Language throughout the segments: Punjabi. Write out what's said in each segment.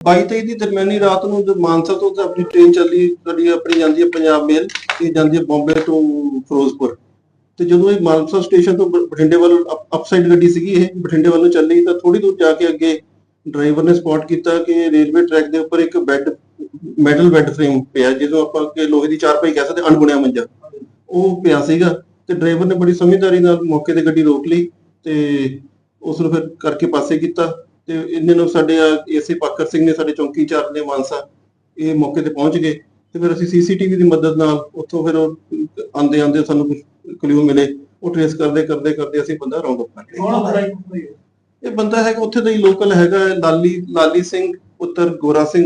22 23 ਦੀ ਦਰਮਿਆਨੀ ਰਾਤ ਨੂੰ ਮਾਨਸਾ ਤੋਂ ਆਪਣੀ ਟ੍ਰੇਨ ਚੱਲੀ ਸਾਡੀ ਆਪਣੀ ਜਾਂਦੀ ਹੈ ਪੰਜਾਬ ਮੇਲ ਤੇ ਜਾਂਦੀ ਹੈ ਬੰਬੇ ਤੋਂ ਫਿਰੋਜ਼ਪੁਰ। ਤੇ ਜਦੋਂ ਇਹ ਮਾਨਸਾ ਸਟੇਸ਼ਨ ਤੋਂ ਬਠਿੰਡੇ ਵੱਲ ਅਪਸਾਈਡ ਗੱਡੀ ਸੀਗੀ ਇਹ, ਬਠਿੰਡੇ ਵੱਲੋਂ ਚੱਲੀ ਤਾਂ ਥੋੜੀ ਦੂਰ ਜਾ ਕੇ ਅੱਗੇ ਡਰਾਈਵਰ ਨੇ ਸਪੌਟ ਕੀਤਾ ਕਿ ਰੇਲਵੇ ਟਰੈਕ ਦੇ ਉੱਪਰ ਇੱਕ ਬੈੱਡ ਮੈਟਲ ਬੈੱਡ ਫਰੇਮ ਪਿਆ, ਜਿਹਨੂੰ ਆਪਾਂ ਕਿ ਲੋਹੇ ਦੀ ਚਾਰਪਾਈ ਕਹਿ ਸਕਦੇ ਅਣਗੁਣਿਆ ਮੰਜਾ। ਉਹ ਪਿਆ ਸੀਗਾ ਤੇ ਡਰਾਈਵਰ ਨੇ ਬੜੀ ਸਮਝਦਾਰੀ ਨਾਲ ਮੌਕੇ ਤੇ ਗੱਡੀ ਰੋਕ ਲਈ ਤੇ ਉਸ ਨੂੰ ਫਿਰ ਕਰਕੇ ਪਾਸੇ ਕੀਤਾ। ਤੇ ਇਹਨਾਂ ਨੂੰ ਸਾਡੇ ਏਸੀ ਪਾਕਰ ਸਿੰਘ ਨੇ ਸਾਡੇ ਚੌਂਕੀ ਚਾਰ ਨੇ ਮਾਨਸਾ ਇਹ ਮੌਕੇ ਤੇ ਪਹੁੰਚ ਗਏ ਤੇ ਫਿਰ ਅਸੀਂ ਸੀਸੀਟੀਵੀ ਦੀ ਮਦਦ ਨਾਲ ਉੱਥੋਂ ਫਿਰ ਆਂਦੇ ਆਂਦੇ ਸਾਨੂੰ ਕੁਝ ਕਲੂ ਮਿਲੇ ਉਹ ਟ੍ਰੇਸ ਕਰਦੇ ਕਰਦੇ ਕਰਦੇ ਅਸੀਂ ਬੰਦਾ ਰੌਂਡ ਅਪ ਕਰ ਲਿਆ? ਇਹ ਬੰਦਾ ਹੈਗਾ ਉੱਥੇ ਦਾ ਹੀ ਲੋਕਲ ਹੈਗਾ ਲਾਲੀ ਲਾਲੀ ਸਿੰਘ ਪੁੱਤਰ ਗੋਰਾ ਸਿੰਘ।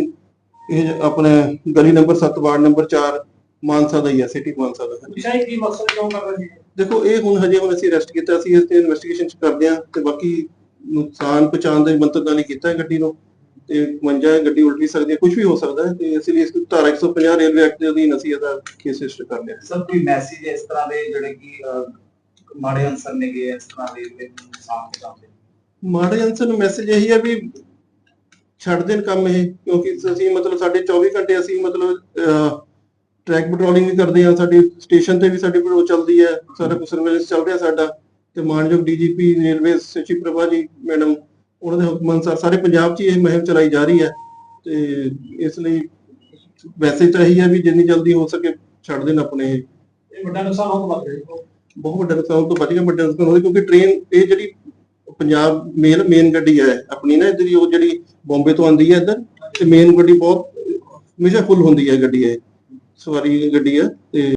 ਇਹ ਆਪਣੇ ਗਲੀ ਨੰਬਰ 7 ਵਾਰਡ ਨੰਬਰ 4 ਮਾਨਸਾ ਦਾ ਹੀ ਹੈ ਸਿਟੀ ਮਾਨਸਾ ਦਾ। ਹੈ ਵਿਸ਼ਾ ਕੀ ਮਕਸਦ ਕਿਉਂ ਕਰ ਰਹੇ ਸੀ ਦੇਖੋ ਇਹ ਹੁਣ ਹਜੇ ਹੁਣ ਅਸੀਂ ਅਰੈਸਟ ਕੀਤਾ ਸੀ ਇਸ ਤੇ ਇਨਵੈਸਟੀਗੇਸ਼ਨ ਕਰਦੇ ਹਾਂ ਤੇ ਬਾਕੀ ਨੁਕਸਾਨ ਪਹੁੰਚਾਉਣ ਦੇ ਮੰਤਰ ਨਾਲ ਹੀ ਕੀਤਾ ਹੈ ਗੱਡੀ ਨੂੰ ਤੇ ਮੰਜਾ ਹੈ ਗੱਡੀ ਉਲਟ ਵੀ ਸਕਦੀ ਹੈ ਕੁਝ ਵੀ ਹੋ ਸਕਦਾ ਹੈ ਤੇ ਇਸ ਲਈ ਇਸ ਧਾਰਾ 150 ਰੇਲਵੇ ਐਕਟ ਦੇ ਅਧੀਨ ਅਸੀਂ ਇਹਦਾ ਕੇਸ ਰਜਿਸਟਰ ਕਰ ਲਿਆ। ਸਭ ਕੋਈ ਮੈਸੇਜ ਇਸ ਤਰ੍ਹਾਂ ਦੇ ਜਿਹੜੇ ਕਿ ਅਹ, ਮਾੜੇ ਅਨਸਰ ਨੇਗੇ ਇਸ ਤਰ੍ਹਾਂ ਦੇ ਜਿਹੜੇ ਇਨਸਾਨ ਦੇ ਕੰਮ ਮਾੜੇ ਅੰਸਰ ਨੂੰ ਮੈਸੇਜ ਇਹੀ ਹੈ ਵੀ ਛੱਡ ਦੇਣ ਕੰਮ ਇਹ ਕਿਉਂਕਿ ਅਸੀਂ ਮਤਲਬ ਸਾਡੇ 24 ਘੰਟੇ ਅਸੀਂ ਮਤਲਬ ਟਰੈਕ ਪੈਟਰੋਲਿੰਗ ਵੀ ਕਰਦੇ ਆ ਸਾਡੀ ਸਟੇਸ਼ਨ ਤੇ ਵੀ ਸਾਡੀ ਪੈਟਰੋਲ ਚੱਲਦੀ ਹੈ ਸਾਰਾ ਕੁਝ ਸਰਵੇਲੈਂਸ ਚੱਲ ਰਿਹਾ ਸਾਡਾ। ਤੇ ਮਾਨਯੋਗ ਡੀਜੀਪੀ ਰੇਲਵੇ ਸਚਿਵ ਪ੍ਰਭਾ ਜੀ ਮੈਡਮ ਉਹਨਾਂ ਦੇ ਹੁਕਮ ਅਨੁਸਾਰ ਸਾਰੇ ਪੰਜਾਬ 'ਚ ਇਹ ਮੁਹਿੰਮ ਚਲਾਈ ਜਾ ਰਹੀ ਹੈ ਤੇ ਇਸ ਲਈ ਵੈਸੇ ਤਾਂ ਇਹੀ ਹੈ ਵੀ ਜਿੰਨੀ ਜਲਦੀ ਹੋ ਸਕੇ ਛੱਡ ਦੇਣ ਆਪਣੇ ਇਹ। ਵੱਡਾ ਨੁਕਸਾਨ ਹੋ ਤੋਂ ਬਚ ਗਿਆ ਬਹੁਤ। ਵੱਡਾ ਨੁਕਸਾਨ ਤੋਂ ਬਚ ਗਿਆ ਵੱਡਾ ਨੁਕਸਾਨ ਹੋਇਆ ਕਿਉਂਕਿ ਟ੍ਰੇਨ ਇਹ ਜਿਹੜੀ ਪੰਜਾਬ ਮੇਨ ਮੇਨ ਗੱਡੀ ਹੈ ਆਪਣੀ ਨਾ ਇਧਰ ਉਹ ਜਿਹੜੀ ਬੰਬੇ ਤੋਂ ਆਉਂਦੀ ਹੈ ਇੱਧਰ ਤੇ ਮੇਨ ਗੱਡੀ ਬਹੁਤ ਹਮੇਸ਼ਾ ਫੁੱਲ ਹੁੰਦੀ ਹੈ ਗੱਡੀ ਇਹ ਸਵਾਰੀ ਗੱਡੀ ਹੈ ਤੇ